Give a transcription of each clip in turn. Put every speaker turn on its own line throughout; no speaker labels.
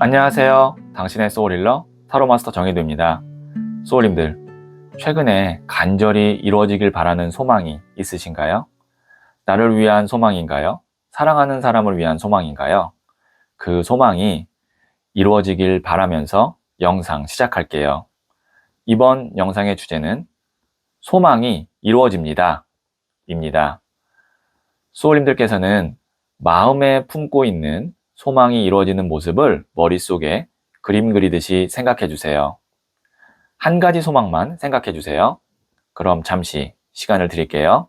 안녕하세요. 당신의 소울힐러 타로마스터 정혜도입니다. 소울님들, 최근에 간절히 이루어지길 바라는 소망이 있으신가요? 나를 위한 소망인가요? 사랑하는 사람을 위한 소망인가요? 그 소망이 이루어지길 바라면서 영상 시작할게요. 이번 영상의 주제는 소망이 이루어집니다. 입니다. 소울님들께서는 마음에 품고 있는 소망이 이루어지는 모습을 머릿속에 그림 그리듯이 생각해 주세요. 한 가지 소망만 생각해 주세요. 그럼 잠시 시간을 드릴게요.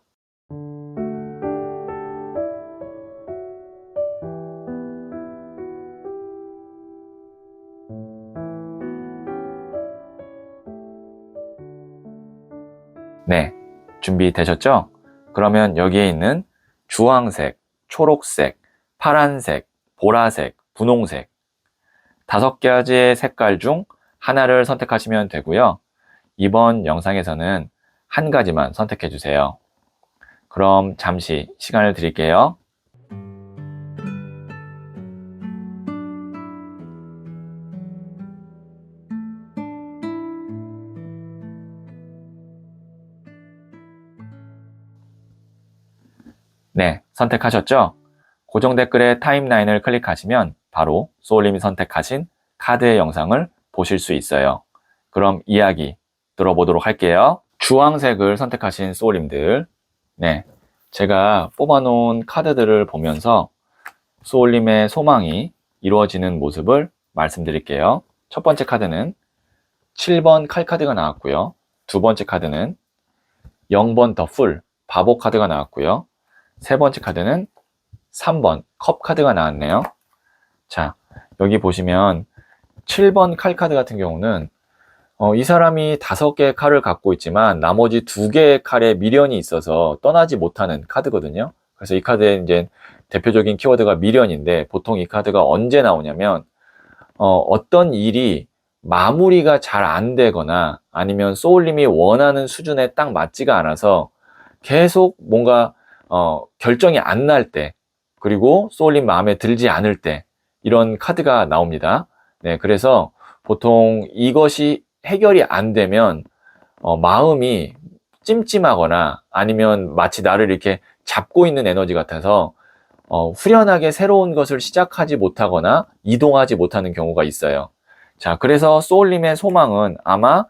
네, 준비되셨죠? 그러면 여기에 있는 주황색, 초록색, 파란색, 보라색, 분홍색 다섯 가지의 색깔 중 하나를 선택하시면 되고요. 이번 영상에서는 한 가지만 선택해 주세요. 그럼 잠시 시간을 드릴게요. 네, 선택하셨죠? 고정 댓글에 타임라인을 클릭하시면 바로 소울님이 선택하신 카드의 영상을 보실 수 있어요. 그럼 이야기 들어보도록 할게요. 주황색을 선택하신 소울님들. 네. 제가 뽑아놓은 카드들을 보면서 소울님의 소망이 이루어지는 모습을 말씀드릴게요. 첫 번째 카드는 7번 칼 카드가 나왔고요. 두 번째 카드는 0번 더 풀 바보 카드가 나왔고요. 세 번째 카드는 3번 컵 카드가 나왔네요. 자, 여기 보시면 7번 칼 카드 같은 경우는 어, 이 사람이 다섯 개의 칼을 갖고 있지만 나머지 두 개의 칼에 미련이 있어서 떠나지 못하는 카드거든요. 그래서 이 카드의 이제 대표적인 키워드가 미련인데 보통 이 카드가 언제 나오냐면 어, 어떤 일이 마무리가 잘 안 되거나 아니면 소울님이 원하는 수준에 딱 맞지가 않아서 계속 뭔가 어, 결정이 안 날 때, 그리고 소울님 마음에 들지 않을 때, 이런 카드가 나옵니다. 네, 그래서 보통 이것이 해결이 안 되면, 어, 마음이 찜찜하거나 아니면 마치 나를 이렇게 잡고 있는 에너지 같아서, 어, 후련하게 새로운 것을 시작하지 못하거나 이동하지 못하는 경우가 있어요. 자, 그래서 소울님의 소망은 아마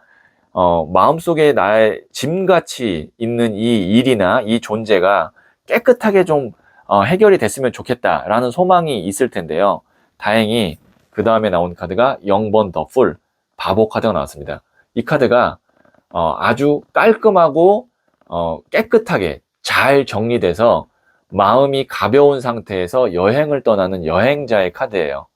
어, 마음속에 나의 짐같이 있는 이 일이나 이 존재가 깨끗하게 좀 어, 해결이 됐으면 좋겠다라는 소망이 있을 텐데요. 다행히 그 다음에 나온 카드가 0번 더 풀, 바보 카드가 나왔습니다. 이 카드가 어, 아주 깔끔하고 어, 깨끗하게 잘 정리돼서 마음이 가벼운 상태에서 여행을 떠나는 여행자의 카드예요.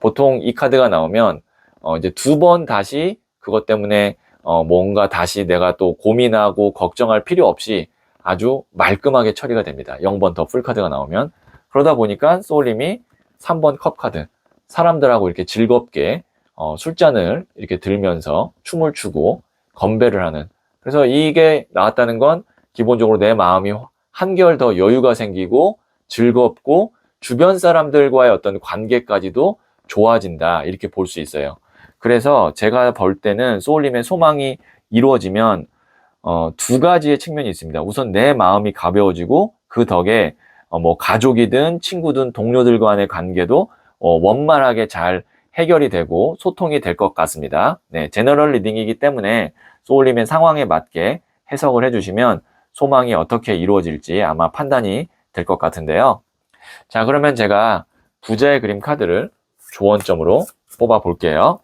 보통 이 카드가 나오면 어, 이제 두 번 다시 그것 때문에 어, 뭔가 다시 내가 또 고민하고 걱정할 필요 없이 아주 말끔하게 처리가 됩니다. 0번 더 풀카드가 나오면. 그러다 보니까 소울님이 3번 컵카드. 사람들하고 이렇게 즐겁게 어, 술잔을 이렇게 들면서 춤을 추고 건배를 하는. 그래서 이게 나왔다는 건 기본적으로 내 마음이 한결 더 여유가 생기고 즐겁고 주변 사람들과의 어떤 관계까지도 좋아진다. 이렇게 볼 수 있어요. 그래서 제가 볼 때는 소울님의 소망이 이루어지면 어, 두 가지의 측면이 있습니다. 우선 내 마음이 가벼워지고 그 덕에 어, 뭐 가족이든 친구든 동료들 간의 관계도 어, 원만하게 잘 해결이 되고 소통이 될 것 같습니다. 네, 제너럴 리딩이기 때문에 소울님의 상황에 맞게 해석을 해주시면 소망이 어떻게 이루어질지 아마 판단이 될 것 같은데요. 자, 그러면 제가 부자의 그림 카드를 조언점으로 뽑아 볼게요.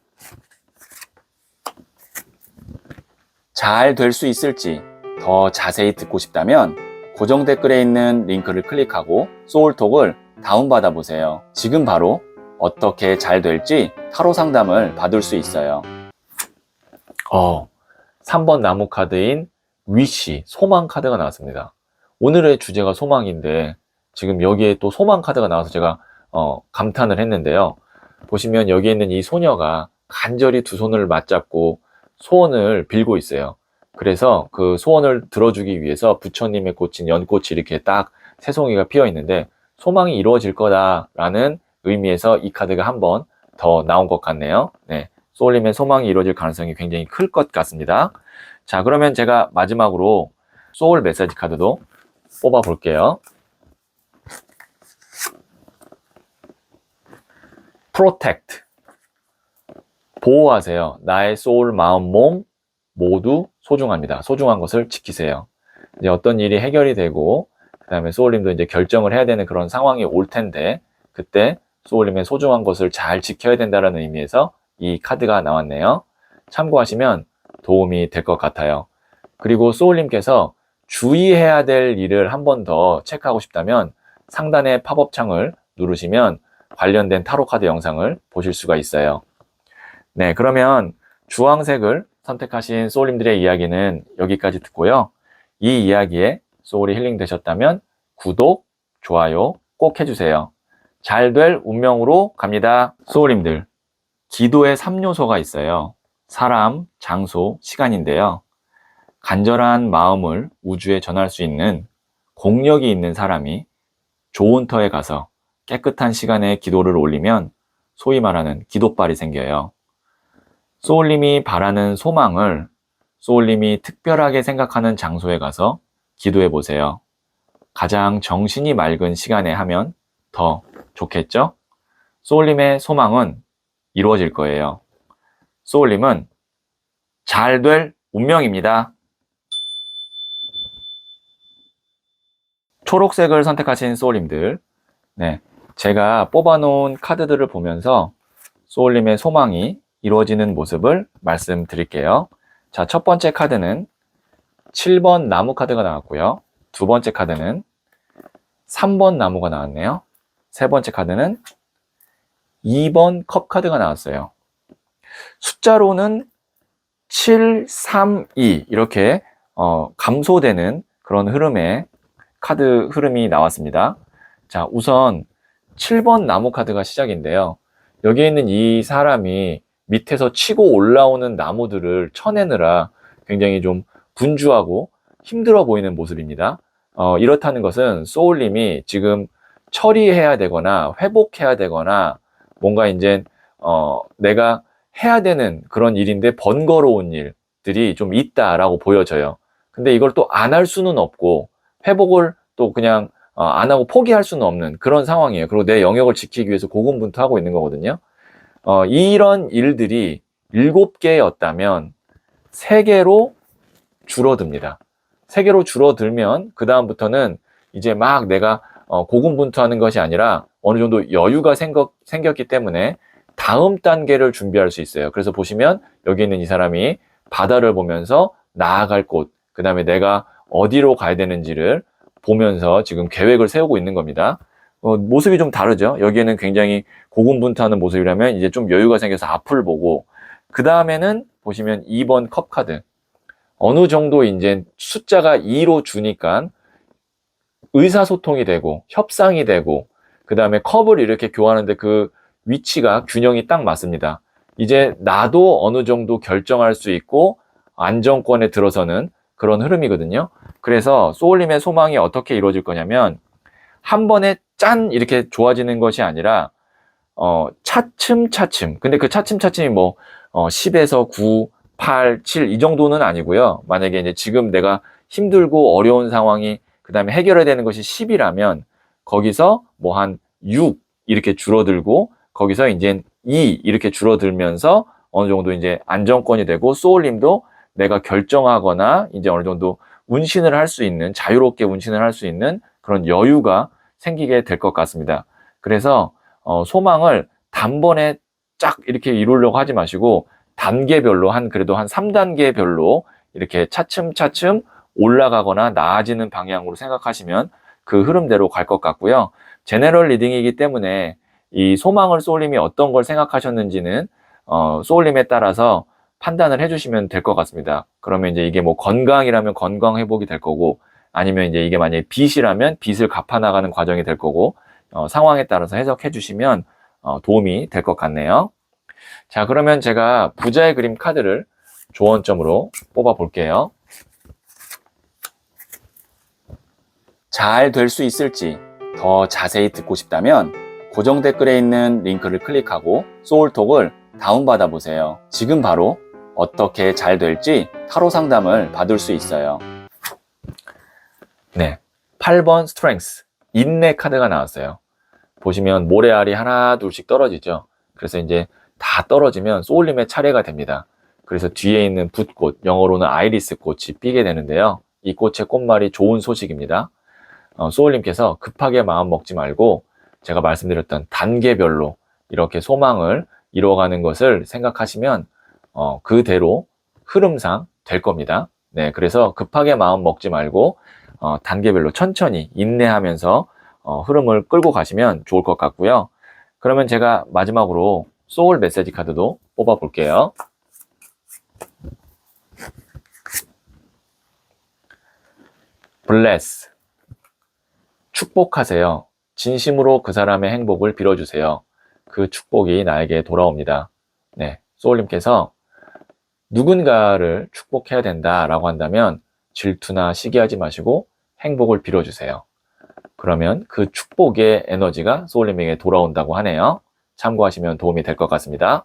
잘 될 수 있을지 더 자세히 듣고 싶다면 고정 댓글에 있는 링크를 클릭하고 소울톡을 다운받아 보세요. 지금 바로 어떻게 잘 될지 타로 상담을 받을 수 있어요. 어, 3번 나무 카드인 위시, 소망 카드가 나왔습니다. 오늘의 주제가 소망인데 지금 여기에 또 소망 카드가 나와서 제가 어, 감탄을 했는데요. 보시면 여기 있는 이 소녀가 간절히 두 손을 맞잡고 소원을 빌고 있어요. 그래서 그 소원을 들어주기 위해서 부처님의 꽃인 연꽃이 이렇게 딱 새송이가 피어 있는데 소망이 이루어질 거다라는 의미에서 이 카드가 한 번 더 나온 것 같네요. 네. 소울님의 소망이 이루어질 가능성이 굉장히 클 것 같습니다. 자, 그러면 제가 마지막으로 소울 메시지 카드도 뽑아 볼게요. protect. 보호하세요. 나의 소울, 마음, 몸 모두 소중합니다. 소중한 것을 지키세요. 이제 어떤 일이 해결이 되고, 그 다음에 소울님도 이제 결정을 해야 되는 그런 상황이 올 텐데, 그때 소울님의 소중한 것을 잘 지켜야 된다는 의미에서 이 카드가 나왔네요. 참고하시면 도움이 될 것 같아요. 그리고 소울님께서 주의해야 될 일을 한 번 더 체크하고 싶다면 상단의 팝업 창을 누르시면 관련된 타로 카드 영상을 보실 수가 있어요. 네, 그러면 주황색을 선택하신 소울님들의 이야기는 여기까지 듣고요. 이 이야기에 소울이 힐링 되셨다면 구독, 좋아요 꼭 해주세요. 잘 될 운명으로 갑니다. 소울님들, 기도의 3요소가 있어요. 사람, 장소, 시간인데요. 간절한 마음을 우주에 전할 수 있는 공력이 있는 사람이 좋은 터에 가서 깨끗한 시간에 기도를 올리면 소위 말하는 기도빨이 생겨요. 소울님이 바라는 소망을 소울님이 특별하게 생각하는 장소에 가서 기도해 보세요. 가장 정신이 맑은 시간에 하면 더 좋겠죠? 소울님의 소망은 이루어질 거예요. 소울님은 잘 될 운명입니다. 초록색을 선택하신 소울님들, 네, 제가 뽑아놓은 카드들을 보면서 소울님의 소망이 이루어지는 모습을 말씀드릴게요. 자, 첫 번째 카드는 7번 나무 카드가 나왔고요. 두 번째 카드는 3번 나무가 나왔네요. 세 번째 카드는 2번 컵 카드가 나왔어요. 숫자로는 7, 3, 2 이렇게 어, 감소되는 그런 흐름의 카드 흐름이 나왔습니다. 자, 우선 7번 나무 카드가 시작인데요. 여기에 있는 이 사람이 밑에서 치고 올라오는 나무들을 쳐내느라 굉장히 좀 분주하고 힘들어 보이는 모습입니다. 어, 이렇다는 것은 소울님이 지금 처리해야 되거나 회복해야 되거나 뭔가 이제 어, 내가 해야 되는 그런 일인데 번거로운 일들이 좀 있다라고 보여져요. 근데 이걸 또 안 할 수는 없고 회복을 또 그냥 어, 안 하고 포기할 수는 없는 그런 상황이에요. 그리고 내 영역을 지키기 위해서 고군분투하고 있는 거거든요. 어, 이런 일들이 일곱 개였다면 세 개로 줄어듭니다. 세 개로 줄어들면 그 다음부터는 이제 막 내가 어, 고군분투하는 것이 아니라 어느 정도 여유가 생겼, 생겼기 때문에 다음 단계를 준비할 수 있어요. 그래서 보시면 여기 있는 이 사람이 바다를 보면서 나아갈 곳, 그 다음에 내가 어디로 가야 되는지를 보면서 지금 계획을 세우고 있는 겁니다. 어, 모습이 좀 다르죠. 여기에는 굉장히 고군분투하는 모습이라면 이제 좀 여유가 생겨서 앞을 보고 그 다음에는 보시면 2번 컵 카드 어느 정도 이제 숫자가 2로 주니까 의사소통이 되고 협상이 되고 그 다음에 컵을 이렇게 교환하는데 그 위치가 균형이 딱 맞습니다. 이제 나도 어느 정도 결정할 수 있고 안정권에 들어서는 그런 흐름이거든요. 그래서 소울님의 소망이 어떻게 이루어질 거냐면 한 번에 짠 이렇게 좋아지는 것이 아니라 어 차츰 차츰 근데 그 차츰 차츰이 뭐 어, 10에서 9, 8, 7 이 정도는 아니고요. 만약에 이제 지금 내가 힘들고 어려운 상황이 그 다음에 해결해야 되는 것이 10이라면 거기서 뭐 한 6 이렇게 줄어들고 거기서 이제 2 이렇게 줄어들면서 어느 정도 이제 안정권이 되고 소울님도 내가 결정하거나 이제 어느 정도 운신을 할 수 있는 자유롭게 운신을 할 수 있는 그런 여유가 생기게 될 것 같습니다. 그래서 어, 소망을 단번에 쫙 이렇게 이루려고 하지 마시고 단계별로 한 그래도 한 3단계별로 이렇게 차츰차츰 올라가거나 나아지는 방향으로 생각하시면 그 흐름대로 갈 것 같고요. 제네럴 리딩이기 때문에 이 소망을 소울님이 어떤 걸 생각하셨는지는 어, 소울님에 따라서 판단을 해주시면 될 것 같습니다. 그러면 이제 이게 뭐 건강이라면 건강 회복이 될 거고 아니면 이제 이게 만약에 빚이라면 빚을 갚아 나가는 과정이 될 거고 어, 상황에 따라서 해석해 주시면 어, 도움이 될 것 같네요. 자 그러면 제가 부자의 그림 카드를 조언점으로 뽑아 볼게요. 잘 될 수 있을지 더 자세히 듣고 싶다면 고정 댓글에 있는 링크를 클릭하고 소울톡을 다운받아 보세요. 지금 바로 어떻게 잘 될지 타로 상담을 받을 수 있어요. 네. 8번 스트렝스. 인내 카드가 나왔어요. 보시면 모래알이 하나, 둘씩 떨어지죠. 그래서 이제 다 떨어지면 소울님의 차례가 됩니다. 그래서 뒤에 있는 붓꽃, 영어로는 아이리스 꽃이 피게 되는데요. 이 꽃의 꽃말이 좋은 소식입니다. 어, 소울님께서 급하게 마음 먹지 말고 제가 말씀드렸던 단계별로 이렇게 소망을 이루어가는 것을 생각하시면 어, 그대로 흐름상 될 겁니다. 네, 그래서 급하게 마음 먹지 말고 어, 단계별로 천천히 인내하면서 어, 흐름을 끌고 가시면 좋을 것 같고요. 그러면 제가 마지막으로 소울 메시지 카드도 뽑아 볼게요. 블레스 축복하세요. 진심으로 그 사람의 행복을 빌어주세요. 그 축복이 나에게 돌아옵니다. 네, 소울님께서 누군가를 축복해야 된다라고 한다면 질투나 시기하지 마시고 행복을 빌어주세요. 그러면 그 축복의 에너지가 소울님에게 돌아온다고 하네요. 참고하시면 도움이 될 것 같습니다.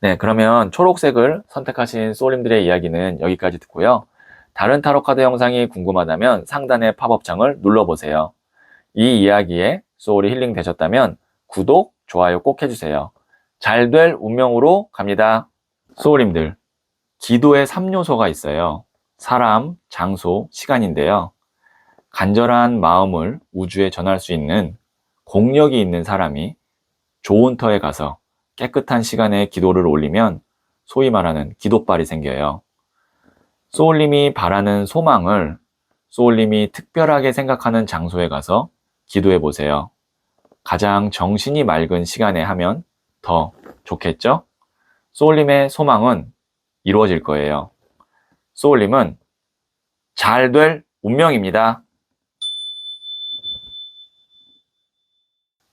네, 그러면 초록색을 선택하신 소울님들의 이야기는 여기까지 듣고요. 다른 타로 카드 영상이 궁금하다면 상단의 팝업창을 눌러보세요. 이 이야기에 소울이 힐링 되셨다면 구독, 좋아요 꼭 해주세요. 잘 될 운명으로 갑니다. 소울님들, 기도의 3요소가 있어요. 사람, 장소, 시간인데요. 간절한 마음을 우주에 전할 수 있는 공력이 있는 사람이 좋은 터에 가서 깨끗한 시간에 기도를 올리면 소위 말하는 기도빨이 생겨요. 소울님이 바라는 소망을 소울님이 특별하게 생각하는 장소에 가서 기도해 보세요. 가장 정신이 맑은 시간에 하면 더 좋겠죠? 소울님의 소망은 이루어질 거예요. 소울님은 잘 될 운명입니다.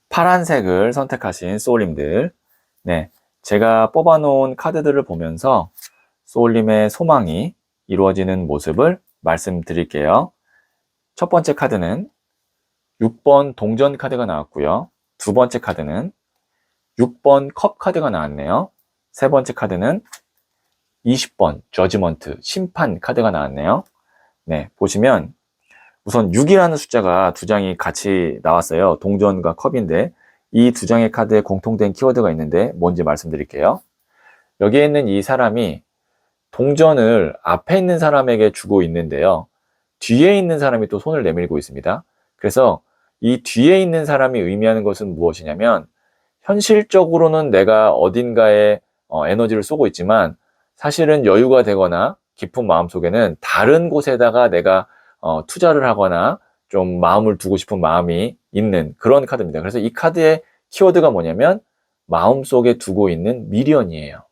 파란색을 선택하신 소울님들. 네. 제가 뽑아놓은 카드들을 보면서 소울님의 소망이 이루어지는 모습을 말씀드릴게요. 첫 번째 카드는 6번 동전 카드가 나왔고요. 두 번째 카드는 6번 컵 카드가 나왔네요. 세 번째 카드는 20번 저지먼트 심판 카드가 나왔네요. 네, 보시면 우선 6이라는 숫자가 두 장이 같이 나왔어요. 동전과 컵인데 이 두 장의 카드에 공통된 키워드가 있는데 뭔지 말씀드릴게요. 여기에 있는 이 사람이 동전을 앞에 있는 사람에게 주고 있는데요. 뒤에 있는 사람이 또 손을 내밀고 있습니다. 그래서 이 뒤에 있는 사람이 의미하는 것은 무엇이냐면 현실적으로는 내가 어딘가에 어, 에너지를 쏘고 있지만 사실은 여유가 되거나 깊은 마음 속에는 다른 곳에다가 내가 어, 투자를 하거나 좀 마음을 두고 싶은 마음이 있는 그런 카드입니다. 그래서 이 카드의 키워드가 뭐냐면 마음 속에 두고 있는 미련이에요.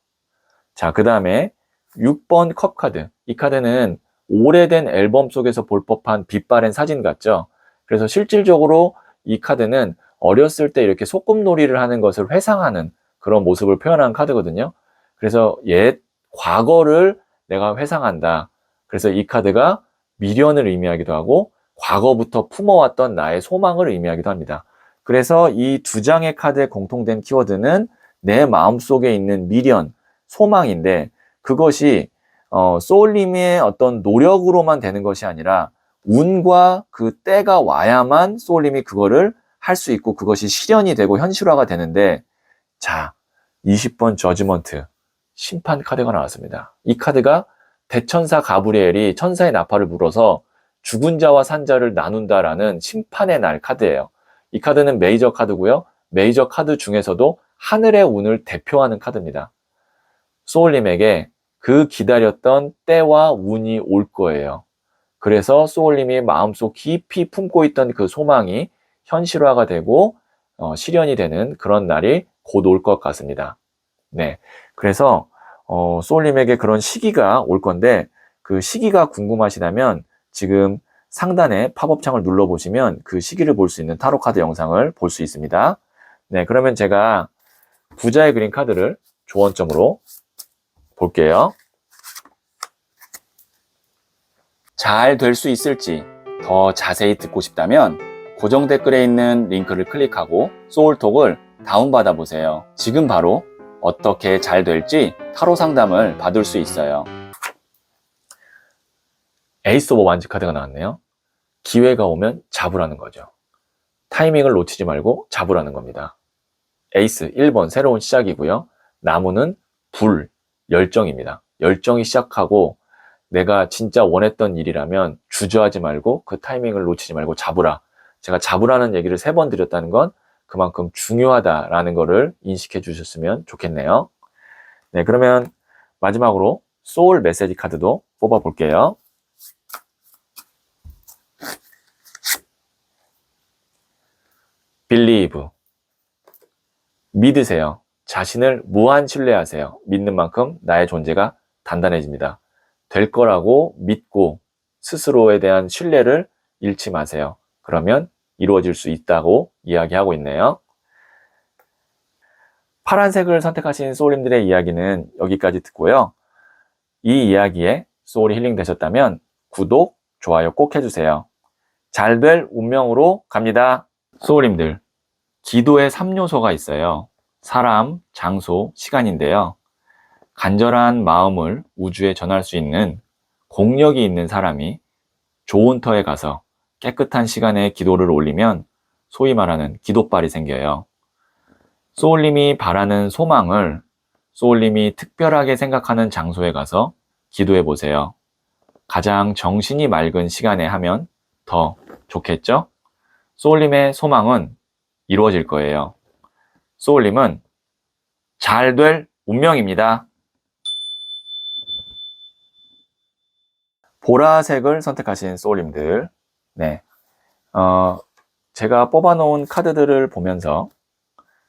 자, 그 다음에 6번 컵 카드. 이 카드는 오래된 앨범 속에서 볼 법한 빛바랜 사진 같죠? 그래서 실질적으로 이 카드는 어렸을 때 이렇게 소꿉놀이를 하는 것을 회상하는 그런 모습을 표현한 카드거든요. 그래서 옛 과거를 내가 회상한다. 그래서 이 카드가 미련을 의미하기도 하고 과거부터 품어왔던 나의 소망을 의미하기도 합니다. 그래서 이 두 장의 카드의 공통된 키워드는 내 마음속에 있는 미련, 소망인데 그것이 어, 소울님의 어떤 노력으로만 되는 것이 아니라 운과 그 때가 와야만 소울님이 그거를 할 수 있고 그것이 실현이 되고 현실화가 되는데 자 20번 저지먼트 심판 카드가 나왔습니다. 이 카드가 대천사 가브리엘이 천사의 나팔을 불어서 죽은 자와 산 자를 나눈다라는 심판의 날 카드예요. 이 카드는 메이저 카드고요. 메이저 카드 중에서도 하늘의 운을 대표하는 카드입니다. 소울님에게 그 기다렸던 때와 운이 올 거예요. 그래서 소울님이 마음속 깊이 품고 있던 그 소망이 현실화가 되고 어, 실현이 되는 그런 날이 곧 올 것 같습니다. 네. 그래서 어, 소울님에게 그런 시기가 올 건데 그 시기가 궁금하시다면 지금 상단에 팝업창을 눌러보시면 그 시기를 볼 수 있는 타로 카드 영상을 볼 수 있습니다. 네, 그러면 제가 부자의 그린 카드를 조언점으로 볼게요. 잘 될 수 있을지 더 자세히 듣고 싶다면 고정 댓글에 있는 링크를 클릭하고 소울톡을 다운받아 보세요. 지금 바로 어떻게 잘 될지 타로 상담을 받을 수 있어요. 에이스 오브 완즈 카드가 나왔네요. 기회가 오면 잡으라는 거죠. 타이밍을 놓치지 말고 잡으라는 겁니다. 에이스 1번 새로운 시작이고요. 나무는 불, 열정입니다. 열정이 시작하고 내가 진짜 원했던 일이라면 주저하지 말고 그 타이밍을 놓치지 말고 잡으라. 제가 잡으라는 얘기를 세 번 드렸다는 건 그만큼 중요하다라는 거를 인식해 주셨으면 좋겠네요. 네, 그러면 마지막으로 소울 메시지 카드도 뽑아 볼게요. believe. 믿으세요. 자신을 무한 신뢰하세요. 믿는 만큼 나의 존재가 단단해집니다. 될 거라고 믿고 스스로에 대한 신뢰를 잃지 마세요. 그러면 이루어질 수 있다고 이야기하고 있네요. 파란색을 선택하신 소울님들의 이야기는 여기까지 듣고요. 이 이야기에 소울이 힐링 되셨다면 구독, 좋아요 꼭 해주세요. 잘 될 운명으로 갑니다. 소울님들, 기도의 3요소가 있어요. 사람, 장소, 시간인데요. 간절한 마음을 우주에 전할 수 있는 공력이 있는 사람이 좋은 터에 가서 깨끗한 시간에 기도를 올리면 소위 말하는 기도빨이 생겨요. 소울님이 바라는 소망을 소울님이 특별하게 생각하는 장소에 가서 기도해 보세요. 가장 정신이 맑은 시간에 하면 더 좋겠죠? 소울님의 소망은 이루어질 거예요. 소울님은 잘 될 운명입니다. 보라색을 선택하신 소울님들, 네, 어, 제가 뽑아놓은 카드들을 보면서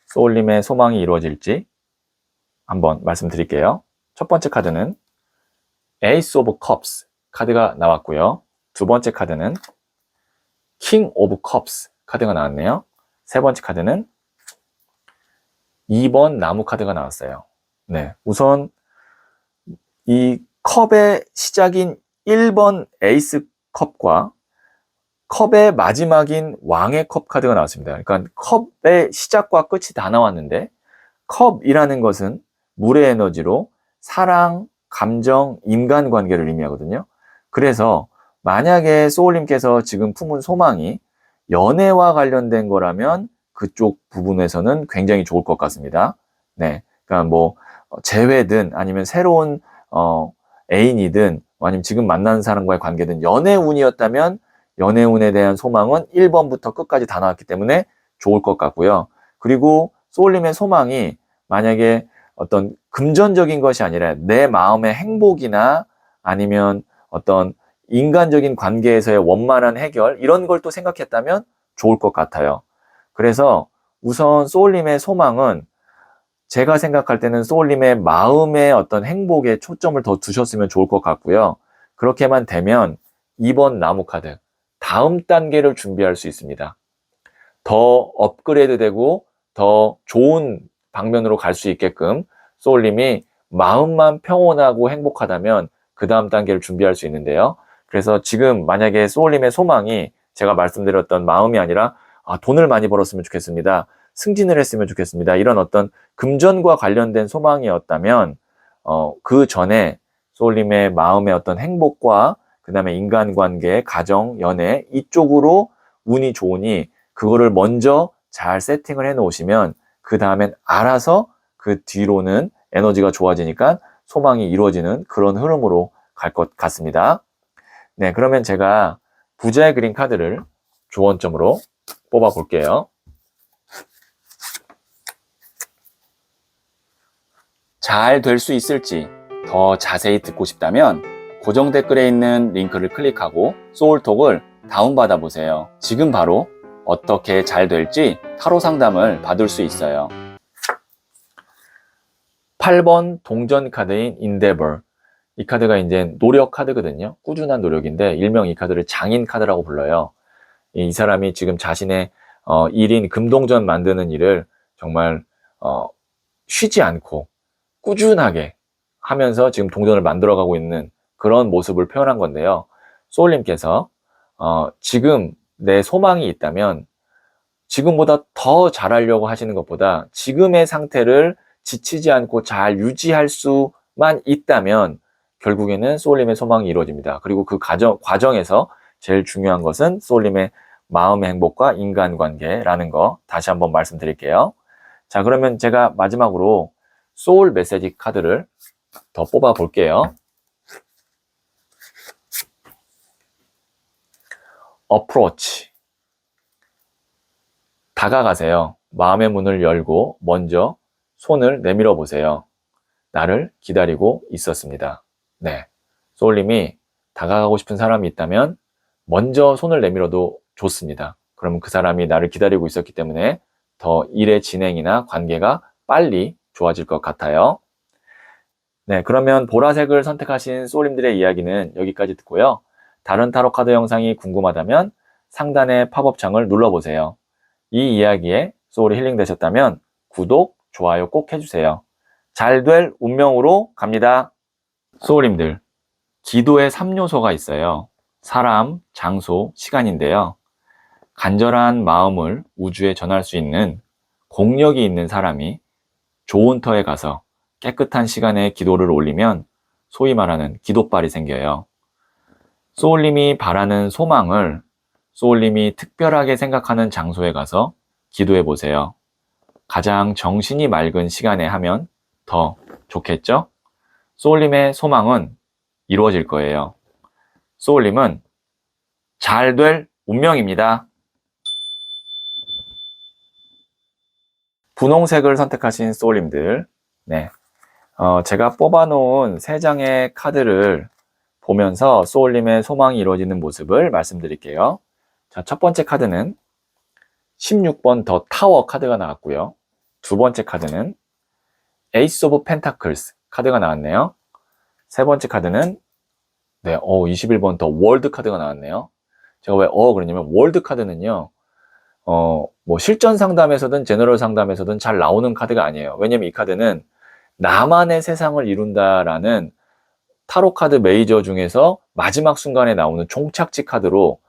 소울님의 소망이 이루어질지 한번 말씀드릴게요. 첫 번째 카드는 Ace of Cups 카드가 나왔고요. 두 번째 카드는 King of Cups 카드가 나왔네요. 세 번째 카드는 2번 나무 카드가 나왔어요. 네. 우선 이 컵의 시작인 1번 에이스 컵과 컵의 마지막인 왕의 컵 카드가 나왔습니다. 그러니까 컵의 시작과 끝이 다 나왔는데 컵이라는 것은 물의 에너지로 사랑, 감정, 인간관계를 의미하거든요. 그래서 만약에 소울님께서 지금 품은 소망이 연애와 관련된 거라면 그쪽 부분에서는 굉장히 좋을 것 같습니다. 네. 그러니까 뭐, 재회든 아니면 새로운, 어, 애인이든 아니면 지금 만나는 사람과의 관계든 연애 운이었다면 연애운에 대한 소망은 1번부터 끝까지 다 나왔기 때문에 좋을 것 같고요. 그리고 소울님의 소망이 만약에 어떤 금전적인 것이 아니라 내 마음의 행복이나 아니면 어떤 인간적인 관계에서의 원만한 해결 이런 걸 또 생각했다면 좋을 것 같아요. 그래서 우선 소울님의 소망은 제가 생각할 때는 소울님의 마음의 어떤 행복에 초점을 더 두셨으면 좋을 것 같고요. 그렇게만 되면 2번 나무 카드 다음 단계를 준비할 수 있습니다. 더 업그레이드 되고 더 좋은 방면으로 갈 수 있게끔 소울님이 마음만 평온하고 행복하다면 그 다음 단계를 준비할 수 있는데요. 그래서 지금 만약에 소울님의 소망이 제가 말씀드렸던 마음이 아니라 아, 돈을 많이 벌었으면 좋겠습니다. 승진을 했으면 좋겠습니다. 이런 어떤 금전과 관련된 소망이었다면 어, 그 전에 소울님의 마음의 어떤 행복과 그 다음에 인간관계, 가정, 연애 이쪽으로 운이 좋으니 그거를 먼저 잘 세팅을 해 놓으시면 그 다음엔 알아서 그 뒤로는 에너지가 좋아지니까 소망이 이루어지는 그런 흐름으로 갈 것 같습니다. 네, 그러면 제가 부자의 그린 카드를 조언점으로 뽑아 볼게요. 잘 될 수 있을지 더 자세히 듣고 싶다면 고정 댓글에 있는 링크를 클릭하고 소울톡을 다운받아 보세요. 지금 바로 어떻게 잘 될지 타로 상담을 받을 수 있어요. 8번 동전 카드인 인데버. 이 카드가 이제 노력 카드거든요. 꾸준한 노력인데 일명 이 카드를 장인 카드라고 불러요. 이 사람이 지금 자신의 어, 일인 금동전 만드는 일을 정말 어, 쉬지 않고 꾸준하게 하면서 지금 동전을 만들어가고 있는 그런 모습을 표현한 건데요. 소울님께서 어, 지금 내 소망이 있다면 지금보다 더 잘하려고 하시는 것보다 지금의 상태를 지치지 않고 잘 유지할 수만 있다면 결국에는 소울님의 소망이 이루어집니다. 그리고 그 과정, 과정에서 제일 중요한 것은 소울님의 마음의 행복과 인간관계라는 거 다시 한번 말씀드릴게요. 자, 그러면 제가 마지막으로 소울 메시지 카드를 더 뽑아 볼게요. 어프로치. 다가가세요. 마음의 문을 열고 먼저 손을 내밀어 보세요. 나를 기다리고 있었습니다. 네. 소울님이 다가가고 싶은 사람이 있다면 먼저 손을 내밀어도 좋습니다. 그러면 그 사람이 나를 기다리고 있었기 때문에 더 일의 진행이나 관계가 빨리 좋아질 것 같아요. 네, 그러면 보라색을 선택하신 소울님들의 이야기는 여기까지 듣고요. 다른 타로 카드 영상이 궁금하다면 상단의 팝업창을 눌러보세요. 이 이야기에 소울이 힐링되셨다면 구독, 좋아요 꼭 해주세요. 잘 될 운명으로 갑니다. 소울님들, 기도의 3요소가 있어요. 사람, 장소, 시간인데요. 간절한 마음을 우주에 전할 수 있는 공력이 있는 사람이 좋은 터에 가서 깨끗한 시간에 기도를 올리면 소위 말하는 기도빨이 생겨요. 소울님이 바라는 소망을 소울님이 특별하게 생각하는 장소에 가서 기도해 보세요. 가장 정신이 맑은 시간에 하면 더 좋겠죠? 소울님의 소망은 이루어질 거예요. 소울님은 잘 될 운명입니다. 분홍색을 선택하신 소울님들, 네. 어, 제가 뽑아놓은 세 장의 카드를 보면서 소울님의 소망이 이루어지는 모습을 말씀드릴게요. 자, 첫 번째 카드는 16번 더 타워 카드가 나왔고요. 두 번째 카드는 에이스 오브 펜타클스 카드가 나왔네요. 세 번째 카드는 네, 어, 21번 더 월드 카드가 나왔네요. 제가 왜 어 그러냐면 월드 카드는요. 어, 뭐 실전 상담에서든 제너럴 상담에서든 잘 나오는 카드가 아니에요. 왜냐면 이 카드는 나만의 세상을 이룬다라는 타로 카드 메이저 중에서 마지막 순간에 나오는 종착지 카드로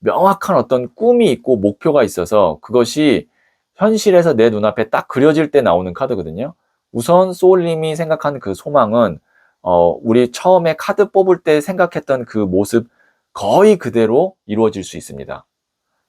명확한 어떤 꿈이 있고 목표가 있어서 그것이 현실에서 내 눈앞에 딱 그려질 때 나오는 카드거든요. 우선 소울님이 생각한 그 소망은 어, 우리 처음에 카드 뽑을 때 생각했던 그 모습 거의 그대로 이루어질 수 있습니다.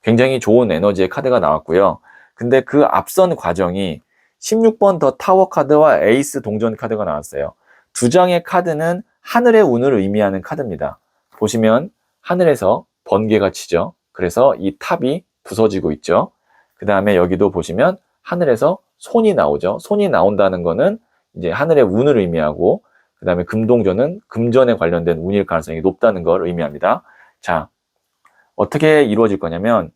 굉장히 좋은 에너지의 카드가 나왔고요. 근데 그 앞선 과정이 16번 더 타워 카드와 에이스 동전 카드가 나왔어요. 두 장의 카드는 하늘의 운을 의미하는 카드입니다. 보시면 하늘에서 번개가 치죠. 그래서 이 탑이 부서지고 있죠. 그 다음에 여기도 보시면 하늘에서 손이 나오죠. 손이 나온다는 거는 이제 하늘의 운을 의미하고 그 다음에 금동전은 금전에 관련된 운일 가능성이 높다는 걸 의미합니다. 자, 어떻게 이루어질 거냐면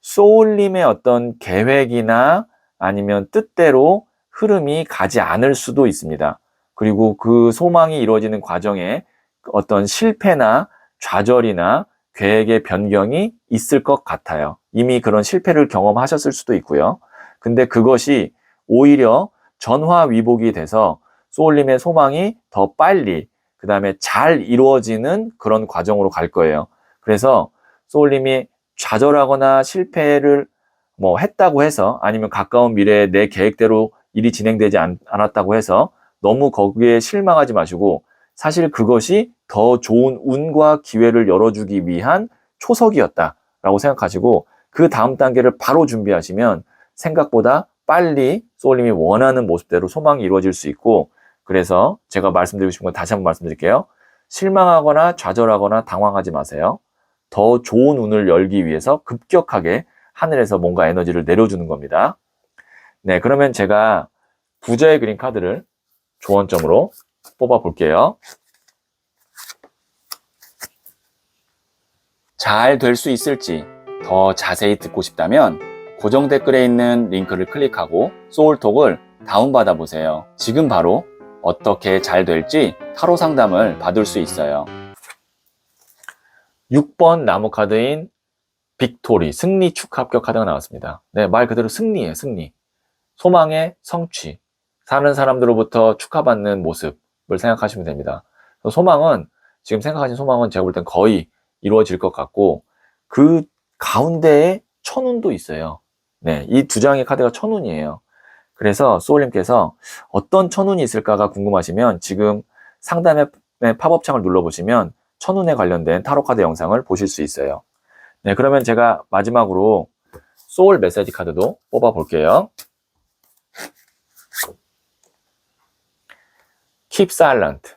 소울님의 어떤 계획이나 아니면 뜻대로 흐름이 가지 않을 수도 있습니다. 그리고 그 소망이 이루어지는 과정에 어떤 실패나 좌절이나 계획의 변경이 있을 것 같아요. 이미 그런 실패를 경험하셨을 수도 있고요. 근데 그것이 오히려 전화위복이 돼서 소울님의 소망이 더 빨리, 그 다음에 잘 이루어지는 그런 과정으로 갈 거예요. 그래서 소울님이 좌절하거나 실패를 뭐 했다고 해서 아니면 가까운 미래에 내 계획대로 일이 진행되지 않, 않았다고 해서 너무 거기에 실망하지 마시고 사실 그것이 더 좋은 운과 기회를 열어주기 위한 초석이었다라고 생각하시고 그 다음 단계를 바로 준비하시면 생각보다 빨리 소울님이 원하는 모습대로 소망이 이루어질 수 있고 그래서 제가 말씀드리고 싶은 건 다시 한번 말씀드릴게요. 실망하거나 좌절하거나 당황하지 마세요. 더 좋은 운을 열기 위해서 급격하게 하늘에서 뭔가 에너지를 내려주는 겁니다. 네, 그러면 제가 부자의 그린 카드를 조언점으로 뽑아 볼게요. 잘 될 수 있을지 더 자세히 듣고 싶다면 고정 댓글에 있는 링크를 클릭하고 소울톡을 다운받아 보세요. 지금 바로 어떻게 잘 될지 타로 상담을 받을 수 있어요. 6번 나무 카드인 빅토리, 승리 축하 합격 카드가 나왔습니다. 네, 말 그대로 승리예요, 승리. 소망의 성취. 사는 사람들로부터 축하받는 모습을 생각하시면 됩니다. 소망은, 지금 생각하신 소망은 제가 볼 땐 거의 이루어질 것 같고, 그 가운데에 천운도 있어요. 네, 이 두 장의 카드가 천운이에요. 그래서 소울님께서 어떤 천운이 있을까가 궁금하시면 지금 상단의 팝업창을 눌러보시면 천운에 관련된 타로 카드 영상을 보실 수 있어요. 네, 그러면 제가 마지막으로 소울 메시지 카드도 뽑아 볼게요. Keep silent.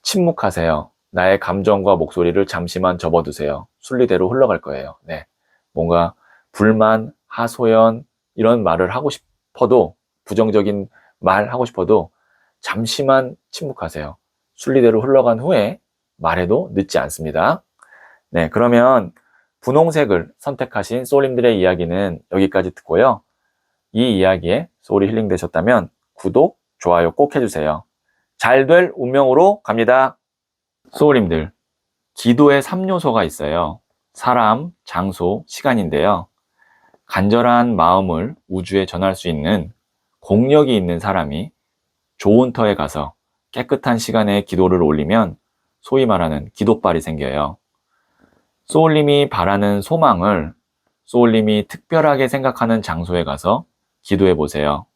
침묵하세요. 나의 감정과 목소리를 잠시만 접어두세요. 순리대로 흘러갈 거예요. 네. 뭔가 불만, 하소연, 이런 말을 하고 싶어도, 부정적인 말 하고 싶어도, 잠시만 침묵하세요. 순리대로 흘러간 후에 말해도 늦지 않습니다. 네. 그러면 분홍색을 선택하신 소울님들의 이야기는 여기까지 듣고요. 이 이야기에 소울이 힐링 되셨다면 구독, 좋아요 꼭 해주세요. 잘 될 운명으로 갑니다. 소울님들, 기도의 3요소가 있어요. 사람, 장소, 시간인데요. 간절한 마음을 우주에 전할 수 있는 공력이 있는 사람이 좋은 터에 가서 깨끗한 시간에 기도를 올리면 소위 말하는 기도빨이 생겨요. 소울님이 바라는 소망을 소울님이 특별하게 생각하는 장소에 가서 기도해 보세요.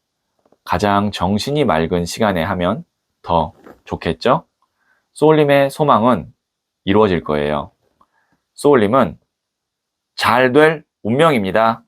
가장 정신이 맑은 시간에 하면 더 좋겠죠? 소울님의 소망은 이루어질 거예요. 소울님은 잘 될 운명입니다.